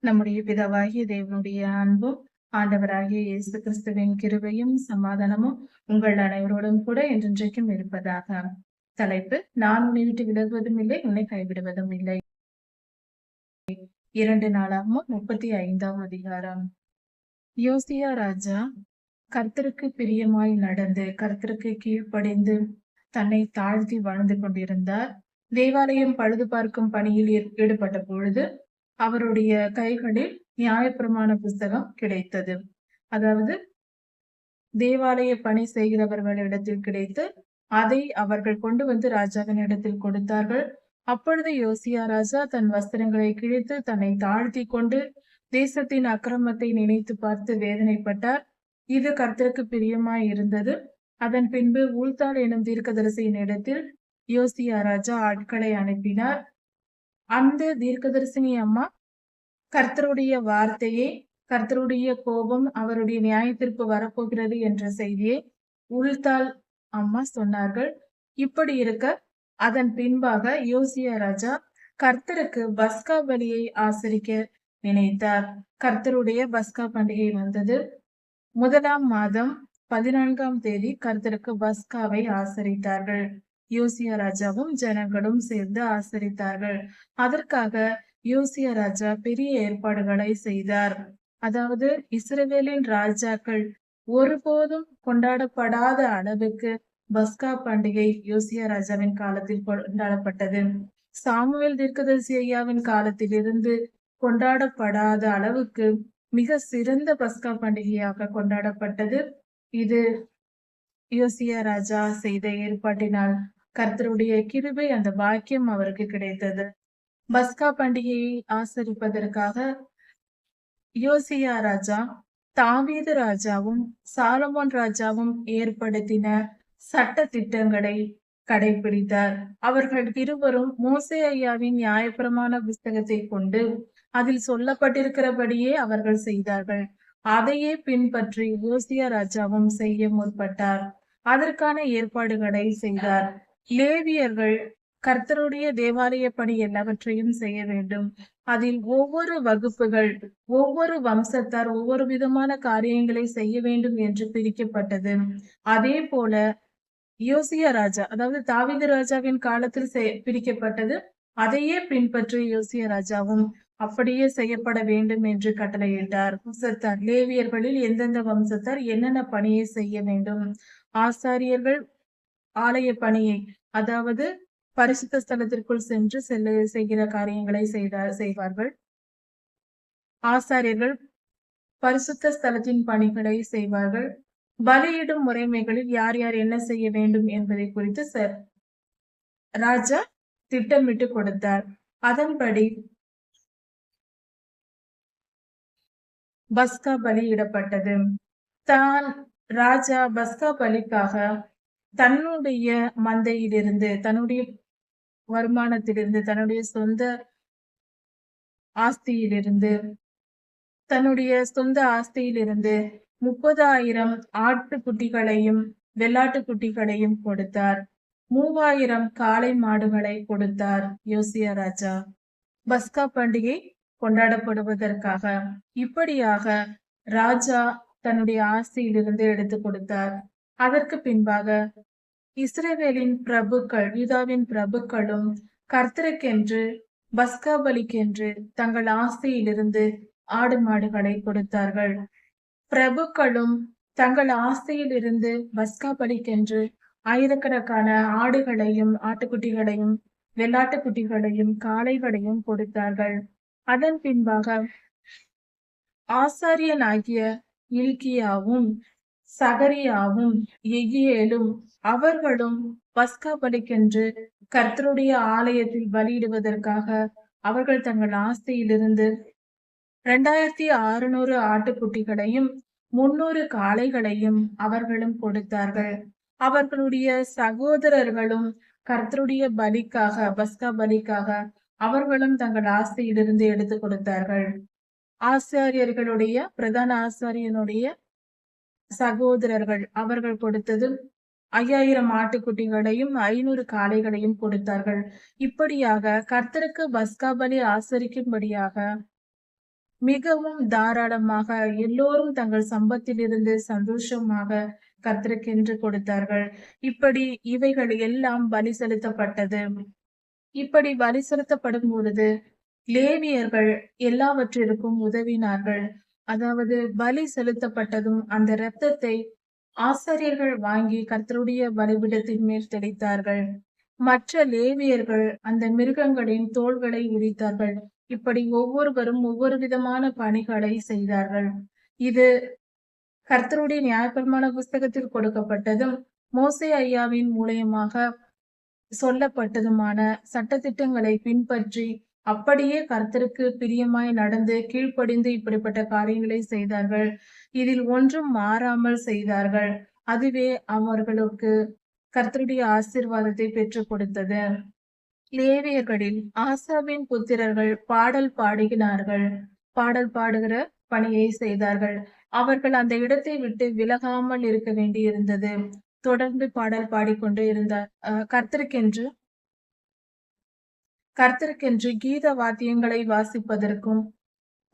நம்முடைய பிதாவாகிய தேவனுடைய அன்பும் ஆண்டவராகிய இயேசு கிறிஸ்துவின் கிருபையும் சமாதானமும் உங்கள் அனைவரோடும் கூட என்றென்றைக்கும் இருப்பதாக. தலைப்பு நான் உன்னை விட்டு விலகுவதும் இல்லை உன்னை கைவிடுவதும் இல்லை. இரண்டு நாளாகவும் முப்பத்தி ஐந்தாம் அதிகாரம். யோசியா ராஜா கர்த்தருக்கு பிரியமாய் நடந்து கர்த்தருக்கு கீழ்ப்படைந்து தன்னை தாழ்த்தி வாழ்ந்து கொண்டிருந்தார். தேவாலயம் பழுது பார்க்கும் பணியில் ஈ- ஈடுபட்ட பொழுது அவருடைய கைகளில் நியாயப்பிரமாண புஸ்தகம் கிடைத்தது. அதாவது தேவாலய பணி செய்கிறவர்களிடத்தில் கிடைத்து அதை அவர்கள் கொண்டு வந்து ராஜாவின் இடத்தில் கொடுத்தார்கள். அப்பொழுது யோசியா ராஜா தன் வஸ்திரங்களை கிழித்து தன்னை தாழ்த்தி கொண்டு தேசத்தின் அக்கிரமத்தை நினைத்து பார்த்து வேதனைப்பட்டார். இது கர்த்தருக்கு பிரியமாய் இருந்தது. அதன் பின்பு ஊழ்த்தாள் எனும் தீர்க்கதரிசியின் இடத்தில் யோசியா ராஜா ஆட்களை அனுப்பினார். அந்த தீர்க்கதரிசினி அம்மா கர்த்தருடைய வார்த்தையை கர்த்தருடைய கோபம் அவருடைய நியாயத்திற்கு வரப்போகிறது என்ற செய்தியை உள்தால் அம்மா சொன்னார்கள். இப்படி இருக்க அதன் பின்பாக யோசியா ராஜா கர்த்தருக்கு பஸ்கா பலியை ஆசரிக்க நினைத்தார். கர்த்தருடைய பஸ்கா பண்டிகை வந்தது. முதலாம் மாதம் பதினான்காம் தேதி கர்த்தருக்கு பஸ்காவை ஆசரித்தார்கள். யோசியா ராஜாவும் ஜனங்களும் சேர்ந்து ஆசரித்தார்கள். அதற்காக யோசியா ராஜா பெரிய ஏற்பாடுகளை செய்தார். அதாவது இஸ்ரவேலின் ராஜாக்கள் ஒருபோதும் கொண்டாடப்படாத அளவுக்கு பஸ்கா பண்டிகை யோசியா ராஜாவின் காலத்தில் கொண்டாடப்பட்டது. சாமுவேல் தீர்க்கதரிசி ஐயாவின் காலத்திலிருந்து கொண்டாடப்படாத அளவுக்கு மிக சிறந்த பஸ்கா பண்டிகையாக கொண்டாடப்பட்டது. இது யோசியா ராஜா செய்த ஏற்பாட்டினால் கர்த்தருடைய கிருபை அந்த பாக்கியம் அவருக்கு கிடைத்தது. பஸ்கா பண்டிகையை ஆசரிப்பதற்காக யோசியா ராஜா தாவீது ராஜாவும் சாலமோன் ராஜாவும் ஏற்படுத்தின சட்ட திட்டங்களை கடைபிடித்தார். அவர்கள் இருவரும் மோசே ஐயாவின் நியாயப்பிரமான புஸ்தகத்தை கொண்டு அதில் சொல்லப்பட்டிருக்கிறபடியே அவர்கள் செய்தார்கள். அதையே பின்பற்றி யோசியா ராஜாவும் செய்ய முற்பட்டார். அதற்கான ஏற்பாடுகளை செய்தார். லேவியர்கள் கர்த்தருடைய தேவாலய பணி எல்லாவற்றையும் செய்ய வேண்டும். அதில் ஒவ்வொரு வகுப்புகள் ஒவ்வொரு வம்சத்தார் ஒவ்வொரு விதமான காரியங்களை செய்ய வேண்டும் என்று பிரிக்கப்பட்டது. அதே போல யோசியா ராஜா அதாவது தாவித ராஜாவின் காலத்தில் செய்- பிரிக்கப்பட்டது. அதையே பின்பற்றி யோசிய ராஜாவும் அப்படியே செய்யப்பட வேண்டும் என்று கட்டளையிட்டார். வம்சத்தார் லேவியர்களில் எந்தெந்த வம்சத்தார் என்னென்ன பணியை செய்ய வேண்டும்? ஆசாரியர்கள் ஆலய பணியை அதாவது பரிசுத்த ஸ்தலத்திற்குள் சென்று செல்ல செய்கிற காரியங்களை செய்தார் செய்வார்கள். ஆசாரியர்கள் பரிசுத்த ஸ்தலத்தின் பணிகளை செய்வார்கள். பலியிடும் முறைமைகளில் யார் யார் என்ன செய்ய வேண்டும் என்பதை குறித்து ச- ராஜா திட்டமிட்டு கொடுத்தார். அதன்படி பஸ்கா பலியிடப்பட்டது தான் ராஜா பஸ்கா பலிக்காக தன்னுடைய மந்தையிலிருந்து தன்னுடைய வருமானத்திலிருந்து தன்னுடைய சொந்த ஆஸ்தியிலிருந்து தன்னுடைய சொந்த ஆஸ்தியிலிருந்து முப்பதாயிரம் ஆட்டுக்குட்டிகளையும் வெள்ளாட்டு குட்டிகளையும் கொடுத்தார். மூவாயிரம் காளை மாடுகளை கொடுத்தார் யோசியா ராஜா. பஸ்கா பண்டிகை கொண்டாடப்படுவதற்காக இப்படியாக ராஜா தன்னுடைய ஆஸ்தியிலிருந்து எடுத்து கொடுத்தார். அதற்கு பின்பாக இஸ்ரேவேலின் பிரபுக்கள் யூதாவின் பிரபுக்களும் கர்த்தருக்கென்று பஸ்காபலிக்கென்று தங்கள் ஆஸ்தியிலிருந்து ஆடு மாடுகளை கொடுத்தார்கள். பிரபுக்களும் தங்கள் ஆஸ்தியிலிருந்து பஸ்காபலிக்கென்று ஆயிரக்கணக்கான ஆடுகளையும் ஆட்டுக்குட்டிகளையும் வெள்ளாட்டுக்குட்டிகளையும் காளைகளையும் கொடுத்தார்கள். அதன் பின்பாக ஆசாரியனாகிய இல்கியாவும் சகரியாவும் எகியேலும் அவர்களும் பஸ்கா பலிக்கென்று கர்த்தருடைய ஆலயத்தில் பலியிடுவதற்காக அவர்கள் தங்கள் ஆஸ்தியிலிருந்து இரண்டாயிரத்தி அறுநூறு ஆட்டுக்குட்டிகளையும் முன்னூறு காளைகளையும் அவர்களும் கொடுத்தார்கள். அவர்களுடைய சகோதரர்களும் கர்த்தருடைய பலிக்காக பஸ்கா பலிக்காக அவர்களும் தங்கள் ஆஸ்தியிலிருந்து எடுத்து கொடுத்தார்கள். ஆசாரியர்களுடைய பிரதான ஆசாரியனுடைய சகோதரர்கள் அவர்கள் கொடுத்தது ஐயாயிரம் ஆட்டுக்குட்டிகளையும் ஐநூறு காளைகளையும் கொடுத்தார்கள். இப்படியாக கர்த்தருக்கு பஸ்காபலி ஆசரிக்கும்படியாக மிகவும் தாராளமாக எல்லோரும் தங்கள் சம்பத்திலிருந்து சந்தோஷமாக கர்த்தருக்கென்று கொடுத்தார்கள். இப்படி இவைகள் எல்லாம் பலி செலுத்தப்பட்டது. இப்படி பலி செலுத்தப்படும் பொழுது லேவியர்கள் எல்லாவற்றிற்கும் உதவினார்கள். அதாவது பலி செலுத்தப்பட்டதும் அந்த இரத்தத்தை ஆசாரியர்கள் வாங்கி கர்த்தருடைய பலிபீடத்தின் மேல் தெளித்தார்கள். மற்ற லேவியர்கள் அந்த மிருகங்களின் தோள்களை உரித்தார்கள். இப்படி ஒவ்வொருவரும் ஒவ்வொரு விதமான பணிகளை செய்தார்கள். இது கர்த்தருடைய நியாயப்பிரமான புஸ்தகத்தில் கொடுக்கப்பட்டதும் மோசே ஐயாவின் மூலியமாக சொல்லப்பட்டதுமான சட்டத்திட்டங்களை பின்பற்றி அப்படியே கர்த்தருக்கு பிரியமாய் நடந்து கீழ்ப்படிந்து இப்படிப்பட்ட காரியங்களை செய்தார்கள். இதில் ஒன்றும் மாறாமல் செய்தார்கள். அதுவே அவர்களுக்கு கர்த்தருடைய ஆசீர்வாதத்தை பெற்றுக் கொடுத்தது. லேவியர்களில் ஆசாவின் புத்திரர்கள் பாடல் பாடுகிறார்கள் பாடல் பாடுகிற பணியை செய்தார்கள். அவர்கள் அந்த இடத்தை விட்டு விலகாமல் இருக்க வேண்டியிருந்தது. தொடர்ந்து பாடல் பாடிக்கொண்டு இருந்தார். அஹ் கர்த்தருக்கென்று கர்த்தருக்கென்று கீத வாத்தியங்களை வாசிப்பதற்கும்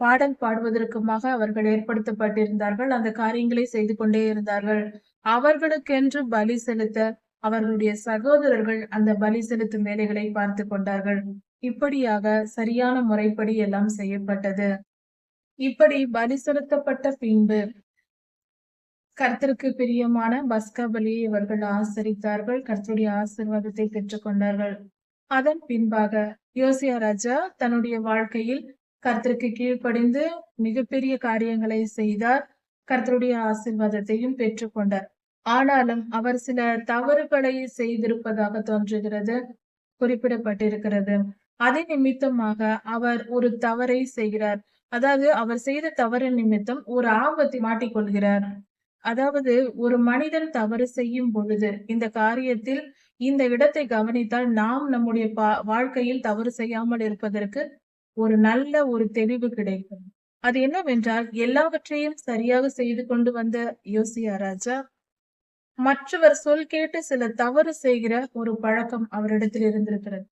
பாடல் பாடுவதற்குமாக அவர்கள் ஏற்படுத்தப்பட்டிருந்தார்கள். அந்த காரியங்களை செய்து கொண்டே இருந்தார்கள். அவர்களுக்கென்று பலி செலுத்த அவர்களுடைய சகோதரர்கள் அந்த பலி செலுத்தும் வேலைகளை பார்த்து கொண்டார்கள். இப்படியாக சரியான முறைப்படி எல்லாம் செய்யப்பட்டது. இப்படி பலி செலுத்தப்பட்ட பின்பு கர்த்தருக்கு பிரியமான பஸ்கா பலியை இவர்கள் ஆசரித்தார்கள். கர்த்தருடைய ஆசீர்வாதத்தை பெற்றுக் கொண்டார்கள் அதன் பின்பாக யோசியா ராஜா தன்னுடைய வாழ்க்கையில் கர்த்தருக்கு கீழ்ப்படிந்து மிகப்பெரிய காரியங்களை செய்தார். கர்த்தருடைய ஆசிர்வாதத்தையும் பெற்றுக்கொண்டார். ஆனாலும் அவர் சில தவறுகளை செய்திருப்பதாக தோன்றுகிறது குறிப்பிடப்பட்டிருக்கிறது. அதே நிமித்தமாக அவர் ஒரு தவறை செய்கிறார். அதாவது அவர் செய்த தவறு நிமித்தம் ஒரு ஆபத்தை மாட்டிக்கொள்கிறார். அதாவது ஒரு மனிதன் தவறு செய்யும் பொழுது இந்த காரியத்தில் இந்த இடத்தை கவனித்தால் நாம் நம்முடைய வாழ்க்கையில் தவறு செய்யாமல் இருப்பதற்கு ஒரு நல்ல ஒரு தெளிவு கிடைக்கும். அது என்னவென்றால் எல்லாவற்றையும் சரியாக செய்து கொண்டு வந்த யோசியா ராஜா மற்றவர் சொல் கேட்டு சில தவறு செய்கிற ஒரு பழக்கம் அவரிடத்தில் இருந்திருக்கிறது.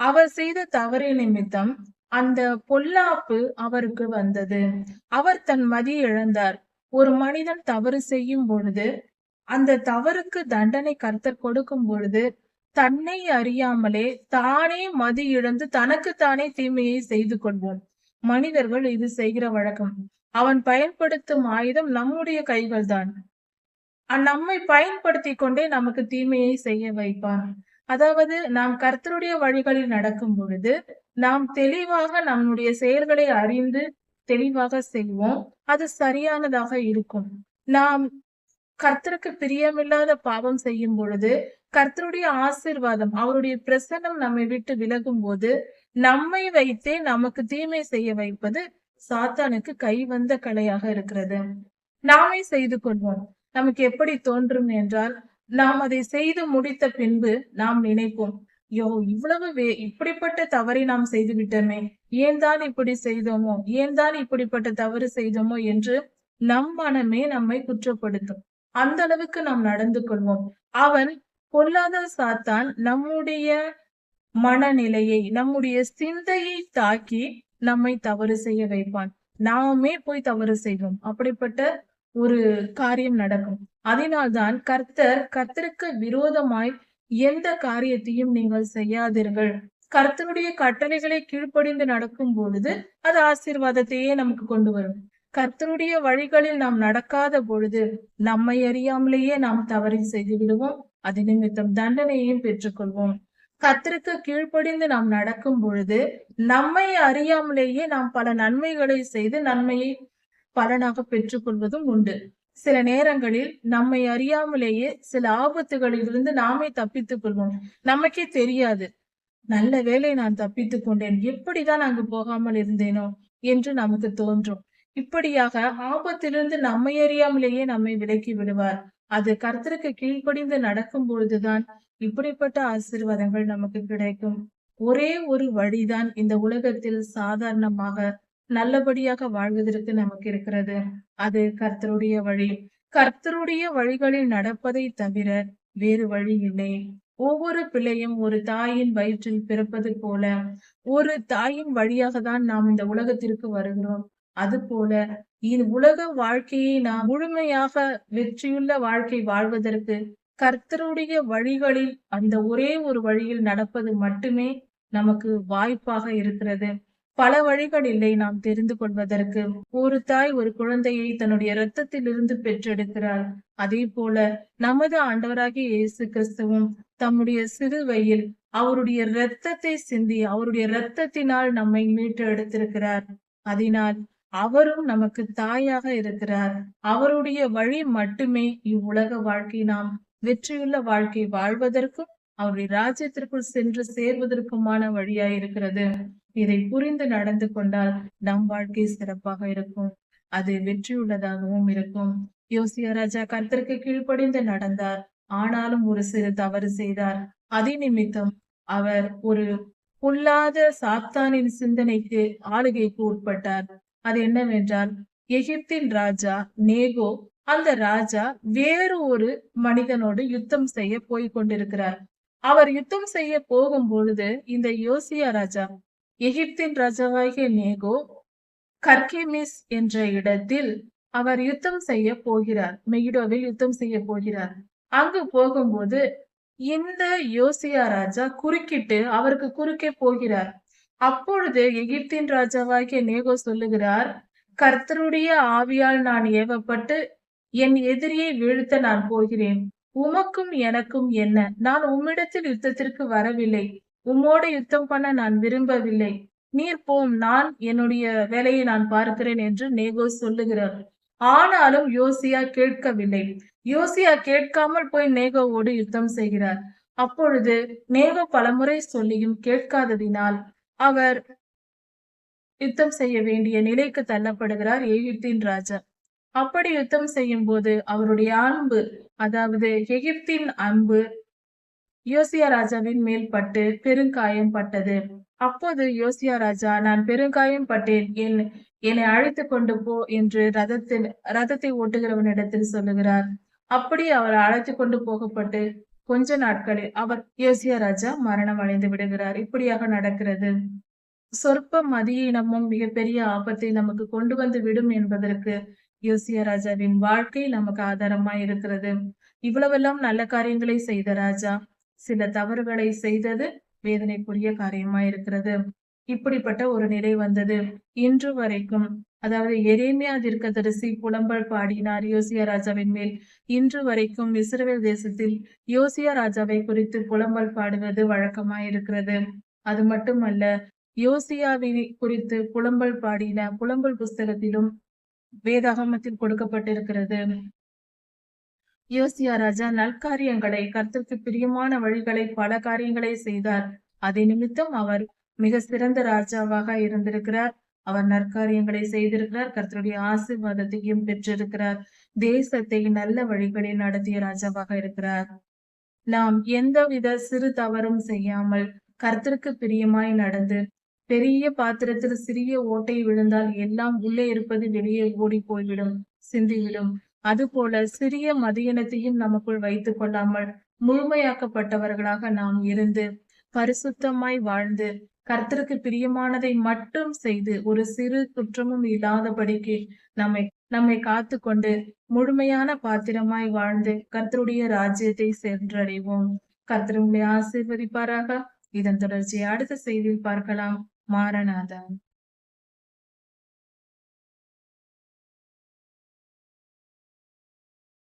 அவர் செய்த தவறு நிமித்தம் அந்த பொல்லாப்பு அவருக்கு வந்தது. அவர் தன் மதி இழந்தார். ஒரு மனிதன் தவறு செய்யும் பொழுது அந்த தவறுக்கு தண்டனை கர்த்தர் கொடுக்கும் பொழுது தன்னை அறியாமலே தானே மதி இழந்து தனக்குத்தானே தீமையை செய்து கொள்வோம் மனிதர்கள் இது செய்கிற வழக்கம். அவன் பயன்படுத்தும் ஆயுதம் நம்முடைய கைகள் தான் நம்மை பயன்படுத்தி கொண்டே நமக்கு தீமையை செய்ய வைப்பான். அதாவது நாம் கர்த்தருடைய வழிகளில் நடக்கும் பொழுது நாம் தெளிவாக நம்முடைய செயல்களை அறிந்து தெளிவாக செய்வோம். அது சரியானதாக இருக்கும். நாம் கர்த்தருக்கு பிரியமில்லாத பாவம் செய்யும் பொழுது கர்த்தருடைய ஆசீர்வாதம் அவருடைய பிரசன்னம் நம்மை விட்டு விலகும் போது நம்மை வைத்தே நமக்கு தீமை செய்ய வைப்பது சாத்தானுக்கு கை வந்த கலையாக இருக்கிறது. நாமே செய்து கொள்வோம். நமக்கு எப்படி தோன்றும் என்றால் நாம் அதை செய்து முடித்த பின்பு நாம் நினைப்போம் யோ இவ்வளவு வே இப்படிப்பட்ட தவறை நாம் செய்து விட்டோமே ஏன் தான் இப்படி செய்தோமோ ஏன் தான் இப்படிப்பட்ட தவறு செய்தோமோ என்று நம் மனமே நம்மை குற்றப்படுத்தும். அந்த அளவுக்கு நாம் நடந்து கொள்வோம். அவன் பொல்லாத சாத்தான் நம்முடைய மனநிலையை நம்முடைய சிந்தையை தாக்கி நம்மை தவறு செய்ய வைப்பான். நாமே போய் தவறு செய்வோம். அப்படிப்பட்ட ஒரு காரியம் நடக்கும். அதனால்தான் கர்த்தர் கர்த்தருக்கு விரோதமாய் எந்த காரியத்தையும் நீங்கள் செய்யாதீர்கள். கர்த்தருடைய கட்டளைகளை கீழ்ப்படிந்து நடக்கும் பொழுது அது ஆசீர்வாதத்தையே நமக்கு கொண்டு வரும். கர்த்தருடைய வழிகளில் நாம் நடக்காத பொழுது நம்மை அறியாமலேயே நாம் தவறி செய்து விடுவோம். அது நிமித்தம் தண்டனையையும் பெற்றுக்கொள்வோம். கர்த்தருக்கு கீழ்ப்படிந்து நாம் நடக்கும் பொழுது நம்மை அறியாமலேயே நாம் பல நன்மைகளை செய்து நன்மையை பலனாக பெற்றுக்கொள்வதும் உண்டு. சில நேரங்களில் நம்மை அறியாமலேயே சில ஆபத்துகளில் இருந்து நாமே தப்பித்துக் கொள்வோம். நமக்கே தெரியாது. நல்ல வேளை நான் தப்பித்துக் கொண்டேன். எப்படிதான் அங்கு போகாமல் இருந்தேனோ என்று நமக்கு தோன்றும். இப்படியாக ஆபத்திலிருந்து நம்மை அறியாமலேயே நம்மை விலக்கி விடுவார். அது கர்த்தருக்கு கீழ்ப்படிந்து நடக்கும் பொழுதுதான் இப்படிப்பட்ட ஆசீர்வாதங்கள் நமக்கு கிடைக்கும். ஒரே ஒரு வழிதான் இந்த உலகத்தில் சாதாரணமாக நல்லபடியாக வாழ்வதற்கு நமக்கு இருக்கிறது. அது கர்த்தருடைய வழி. கர்த்தருடைய வழிகளில் நடப்பதை தவிர வேறு வழி இல்லை. ஒவ்வொரு பிள்ளையும் ஒரு தாயின் வயிற்றில் பிறப்பது போல ஒரு தாயின் வழியாக தான் நாம் இந்த உலகத்திற்கு வருகிறோம். அதுபோல இந்த உலக வாழ்க்கையை நாம் முழுமையாக வெற்றியுள்ள வாழ்க்கை வாழ்வதற்கு கர்த்தருடைய வழிகளில் அந்த ஒரே ஒரு வழியில் நடப்பது மட்டுமே நமக்கு வாய்ப்பாக இருக்கிறது. பல வழிகள் இல்லை நாம் தெரிந்து கொள்வதற்கு ஒரு தாய் ஒரு குழந்தையை தன்னுடைய இரத்தத்திலிருந்து பெற்றெடுக்கிறார் அதே போல நமது ஆண்டவராகிய இயேசு கிறிஸ்துவும் தம்முடைய சிறுவையில் அவருடைய இரத்தத்தை சிந்தி அவருடைய இரத்தத்தினால் நம்மை மீட்டு எடுத்திருக்கிறார் அதனால் அவரும் நமக்கு தாயாக இருக்கிறார். அவருடைய வழி மட்டுமே இவ்வுலக வாழ்க்கை. நாம் வெற்றியுள்ள வாழ்க்கை வாழ்வதற்கும் அவருடைய ராஜ்யத்திற்குள் சென்று சேர்வதற்குமான வழியாய் இருக்கிறது இதை புரிந்து நடந்து கொண்டால் நம் வாழ்க்கை சிறப்பாக இருக்கும். அது வெற்றியுள்ளதாகவும் இருக்கும். யோசியா ராஜா கர்த்தருக்கு கீழ்ப்படிந்து நடந்தார். ஆனாலும் ஒரு சிறு தவறு செய்தார். அதே நிமித்தம் அவர் ஒரு பொல்லாத சாத்தானின் சிந்தனைக்கு ஆளுகைக்கு உட்பட்டார். அது என்னவென்றால் எகிப்தின் ராஜா நேகோ அந்த ராஜா வேறு ஒரு மனிதனோடு யுத்தம் செய்ய போய் கொண்டிருக்கிறார். அவர் யுத்தம் செய்ய போகும் பொழுது இந்த யோசியா ராஜா எகிப்தின் ராஜாவாகிய நேகோ கர்கிமிஸ் என்ற இடத்தில் அவர் யுத்தம் செய்ய போகிறார். மெகிடோவில் யுத்தம் செய்ய போகிறார். அங்கு போகும்போது இந்த யோசியா ராஜா குறுக்கிட்டு அவருக்கு குறுக்கே போகிறார். அப்பொழுது எகிப்தின் ராஜாவாகிய நேகோ சொல்லுகிறார் கர்த்தருடைய ஆவியால் நான் ஏவப்பட்டு என் எதிரியை வீழ்த்த நான் போகிறேன். உமக்கும் எனக்கும் என்ன? நான் உம்மிடத்தில் யுத்தத்திற்கு வரவில்லை. உம்மோடு யுத்தம் பண்ண நான் விரும்பவில்லை. நீர் போம் நான் என்னுடைய வேலையை நான் பார்க்கிறேன் என்று நேகோ சொல்லுகிறார். ஆனாலும் யோசியா கேட்கவில்லை. யோசியா கேட்காமல் போய் நேகோவோடு யுத்தம் செய்கிறார். அப்பொழுது நேகோ பலமுறை சொல்லியும் கேட்காததினால் அவர் யுத்தம் செய்ய வேண்டிய நிலைக்கு தள்ளப்படுகிறார் எகிப்தின் ராஜா. அப்படி யுத்தம் செய்யும் போது அவருடைய அன்பு அதாவது எகிப்தின் அன்பு யோசியா ராஜாவின் மேல் பட்டு பெருங்காயம் பட்டது. அப்போது யோசியா ராஜா நான் பெருங்காயம் பட்டேன். என் என்னை அழைத்து கொண்டு போ என்று ரதத்தில் ரதத்தை ஓட்டுகிறவனிடத்தில் சொல்லுகிறார். அப்படி அவர் அழைத்து கொண்டு போகப்பட்டு கொஞ்ச நாட்களில் அவர் யோசியா ராஜா மரணம் அடைந்து விடுகிறார். இப்படியாக நடக்கிறது. சொற்ப மதியினமும் மிகப்பெரிய ஆபத்தை நமக்கு கொண்டு வந்து விடும் என்பதற்கு யோசியா ராஜாவின் வாழ்க்கை நமக்கு ஆதாரமா இருக்கிறது. இவ்வளவெல்லாம் நல்ல காரியங்களை செய்த ராஜா சில தவறுகளை செய்தது வேதனைக்குரிய காரியமா இருக்கிறது இப்படிப்பட்ட ஒரு நிலை வந்தது. இன்று வரைக்கும் அதாவது எரேமியா தரிசி புலம்பல் பாடினார் யோசியா ராஜாவின் மேல். இன்று வரைக்கும் இஸ்ரேல் தேசத்தில் யோசியா ராஜாவை குறித்து புலம்பல் பாடுவது வழக்கமாயிருக்கிறது அது மட்டுமல்ல யோசியாவை குறித்து புலம்பல் பாடின புலம்பல் புஸ்தகத்திலும் வேதாகமத்தில் கொடுக்கப்பட்டிருக்கிறது. யோசியா ராஜா நல்காரியங்களை கர்த்தருக்கு பிரியமான வழிகளை பல காரியங்களை செய்தார். அதை நிமித்தம் அவர் மிக சிறந்த ராஜாவாக இருந்திருக்கிறார். அவர் நற்காரியங்களை செய்திருக்கிறார். கர்த்தருடைய ஆசிர்வாதத்தையும் பெற்றிருக்கிறார். தேசத்தை நல்ல வழிகளில் நடத்திய ராஜாவாக இருக்கிறார். நாம் எந்தவித சிறு தவறும் செய்யாமல் கர்த்தருக்கு பிரியமாய் நடந்து பெரிய பாத்திரத்தில் சிறிய ஓட்டை விழுந்தால் எல்லாம் உள்ளே இருப்பது வெளியே ஓடி போய்விடும் சிந்திவிடும். அதுபோல சிறிய மதியனத்தையும் நமக்குள் வைத்துக் கொள்ளாமல் முழுமையாக்கப்பட்டவர்களாக நாம் இருந்து பரிசுத்தமாய் வாழ்ந்து கர்த்தருக்கு பிரியமானதை மட்டும் செய்து ஒரு சிறு குற்றமும் இல்லாதபடிக்கு நம்மை நம்மை காத்து கொண்டு முழுமையான பாத்திரமாய் வாழ்ந்து கர்த்தருடைய ராஜ்யத்தை சென்றடைவோம். கர்த்தருடைய ஆசீர்வதிப்பாராக. இதன் தொடர்ச்சியை அடுத்த செய்தியில் பார்க்கலாம். மாரநாதன்.